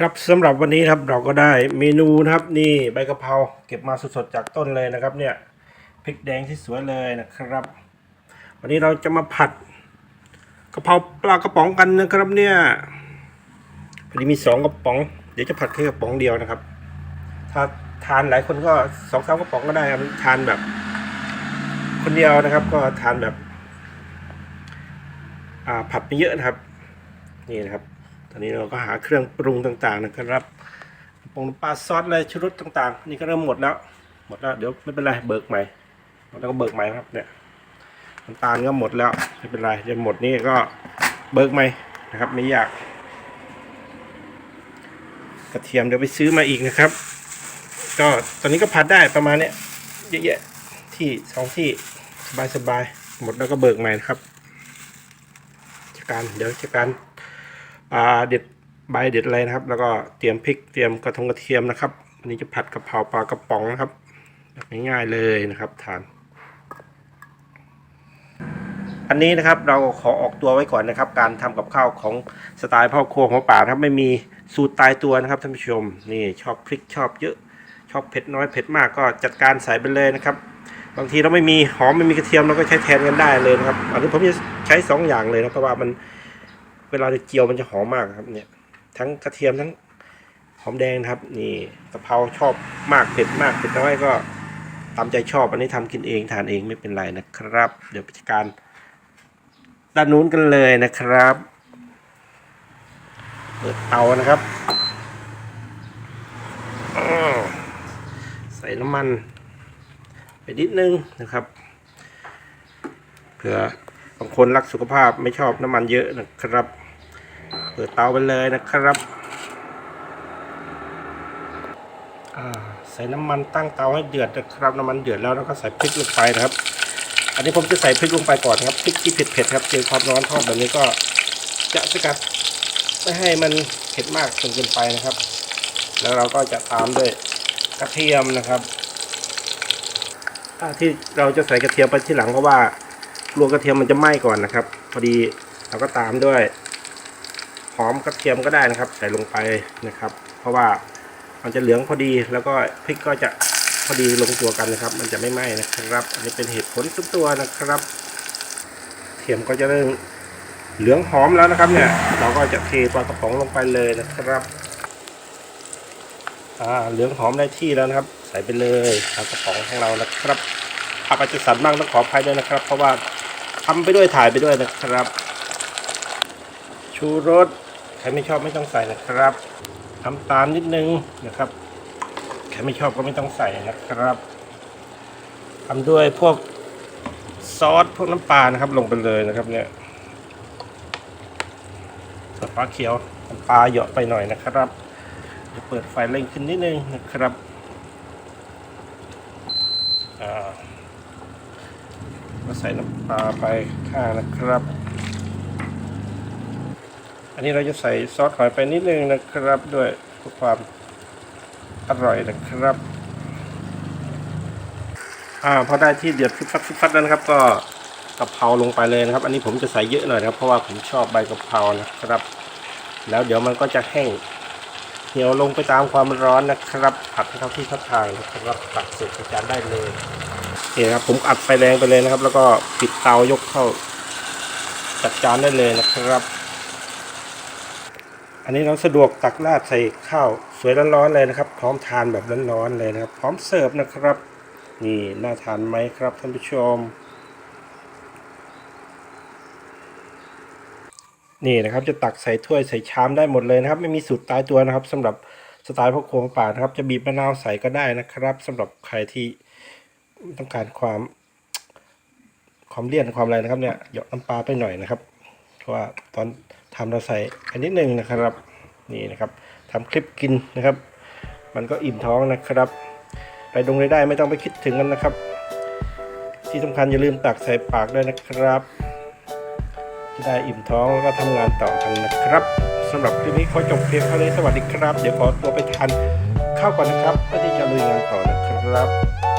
ครับสำหรับวันนี้ครับเราก็ได้เมนูนะครับนี่ใบกะเพราเก็บมาสดๆจากต้นเลยนะครับ เนี่ยพริกแดงที่สวยเลยนะครับ วันนี้เราจะมาผัดกะเพราปลากระป๋องกันนะครับเนี่ยพอดีมีสองกระป๋อง เดี๋ยวจะผัดแค่กระป๋องเดียวนะครับ ถ้าทานหลายคนก็สองสามกระป๋องก็ได้ครับทานแบบ คนเดียวนะครับ ก็ทานแบบ อ่าผัดไม่เยอะนะครับ นี่นะครับ อนนี้เราก็หาเครื่องปรุงต่างๆนะครับปรุงปลาซอสอะไรชูรสต่างๆ นี่ก็เริ่มหมดแล้ว หมดแล้วเดี๋ยวไม่เป็นไรเบิกใหม่แล้วก็เบิกใหม่ครับเนี่ยน้ำตาลก็หมดแล้วไม่เป็นไรเดี๋ยวหมดนี่ก็เบิกใหม่นะครับไม่ยาก กระเทียมเดี๋ยวไปซื้อมาอีกนะครับ ก็ตอนนี้ก็ผัดได้ประมาณเนี้ยเยอะแยะที่สองที่สบายๆหมดแล้วก็เบิกใหม่นะครับจัดการเดี๋ยวจัดการ เด็ดใบเด็ดอะไรนะครับ แล้วก็เตรียมพริกเตรียมกระทงกระเทียมนะครับอันนี้จะผัดกะเพราปลากระป๋องนะครับแบบง่ายๆเลยนะครับทาน อันนี้นะครับเราขอออกตัวไว้ก่อนนะครับ การทำกับข้าวของสไตล์พ่อครัวหัวป่านะครับไม่มีสูตรตายตัวนะครับท่านผู้ชมนี่ชอบพริกชอบเยอะชอบเผ็ดน้อยเผ็ดมากก็จัดการใส่ไปเลยนะครับ บางทีเราไม่มีหอมไม่มีกระเทียมเราก็ใช้แทนกันได้เลยนะครับอันนี้ผมจะใช้สองอย่างเลยนะเพราะว่ามัน เวลาจะเจียวมันจะหอมมากครับเนี่ย ทั้งกระเทียมทั้งหอมแดงนะครับ นี่กะเพราชอบมากเผ็ดมากเผ็ดน้อยก็ตามใจชอบอันนี้ทำกินเองทานเองไม่เป็นไรนะครับ เดี๋ยวไปจัดการด้านนู้นกันเลยนะครับ เปิดเตานะครับใส่น้ำมัน ไปนิดนึงนะครับเผื่อบางคนรักสุขภาพไม่ชอบน้ำมันเยอะนะครับ เปิดเตาไปเลยนะครับใส่น้ำมันตั้งเตาให้เดือดนะครับ น้ำมันเดือดแล้วแล้วก็ใส่พริกลงไปนะครับ อันนี้ผมจะใส่พริกลงไปก่อนครับพริกที่เผ็ดๆครับเจอความร้อนทอดแบบนี้ก็จะสกัดไม่ให้มันเผ็ดมากจนเกินไปนะครับ แล้วเราก็จะตามด้วยกระเทียมนะครับที่เราจะใส่กระเทียมไปที่หลังเพราะว่ากลัวกระเทียมมันจะไหม้ก่อนนะครับ พอดีเราก็ตามด้วย หอมกระเทียมก็ได้นะครับ ใส่ลงไปนะครับ เพราะว่ามันจะเหลืองพอดีแล้วก็พริกก็จะพอดีลงตัวกันนะครับ มันจะไม่ไหม้นะครับ อันนี้เป็นเหตุผลสุดตัวนะครับเทียมก็จะเริ่มเหลืองหอมแล้วนะครับ เนี่ย เราก็จะเทปลากระป๋องลงไปเลยนะครับอ่าเหลืองหอมได้ที่แล้วนะครับ ใส่ไปเลยปลากระป๋องของเรานะครับภาพอาจจะสั่นบ้างต้องขออภัยด้วยนะครับ เพราะว่าทำไปด้วยถ่ายไปด้วยนะครับ ชูรส ครไม่ชอบไม่ต้องใส่นะครับน้ำตาลนิดนึงนะครับใครไม่ชอบก็ไม่ต้องใส่นะครับทำด้วยพวกซอสพวกน้ำปลานะครับ ลงไปเลยนะครับ เนี่ยส่วนปลาเขียวน้ำปลาเหยาะไปหน่อยนะครับจะเปิดไฟเร่งขึ้นนิดนึงนะครับอ่าก็ใส่น้ำปลาไปข้างนะครับ อันนี้เราจะใส่ซอสหอยไปนิดนึงนะครับด้วยเพื่อความอร่อยนะครับ อ่าพอได้ที่เดือดฟุดฟัดฟุดฟัดแล้วนะครับ ก็กะเพราลงไปเลยนะครับ อันนี้ผมจะใส่เยอะหน่อยนะครับ เพราะว่าผมชอบใบกะเพรานะครับ แล้วเดี๋ยวมันก็จะแห้งเหี่ยวลงไปตามความร้อนนะครับ ผัดให้เข้าที่เข้าทางนะครับตักเสร็จจานได้เลยนี่นครับผมอัดไฟแรงไปเลยนะครับ แล้วก็ปิดเตายกเข้าจัดจานได้เลยนะครับ อันนี้เราสะดวกตักราดใส่ข้าวสวยร้อนๆเลยนะครับ พร้อมทานแบบร้อนๆเลยนะครับ พร้อมเสิร์ฟนะครับ นี่น่าทานไหมครับท่านผู้ชม นี่นะครับจะตักใส่ถ้วยใส่ชามได้หมดเลยนะครับ ไม่มีสูตรตายตัวนะครับสำหรับสไตล์พวกโครงป่านะครับ จะบีบมะนาวใส่ก็ได้นะครับสำหรับใครที่ต้องการความ ความเลี่ยนความอะไรนะครับเนี่ยหยอกน้ำปลาไปหน่อยนะครับ เพราะว่าตอน ทำเราใส่อันนิดนึงนะครับ นี่นะครับทำคลิปกินนะครับ มันก็อิ่มท้องนะครับไปดงได้ไม่ต้องไปคิดถึงกันนะครับ ที่สำคัญอย่าลืมตักใส่ปากด้วยนะครับ จะได้อิ่มท้องแล้วก็ทำงานต่อกันนะครับสำหรับคลิปนี้ขอจบเพียงเท่านี้สวัสดีครับ เดี๋ยวขอตัวไปทานข้าวก่อนนะครับเพื่อที่จะลุยงานต่อนะครับ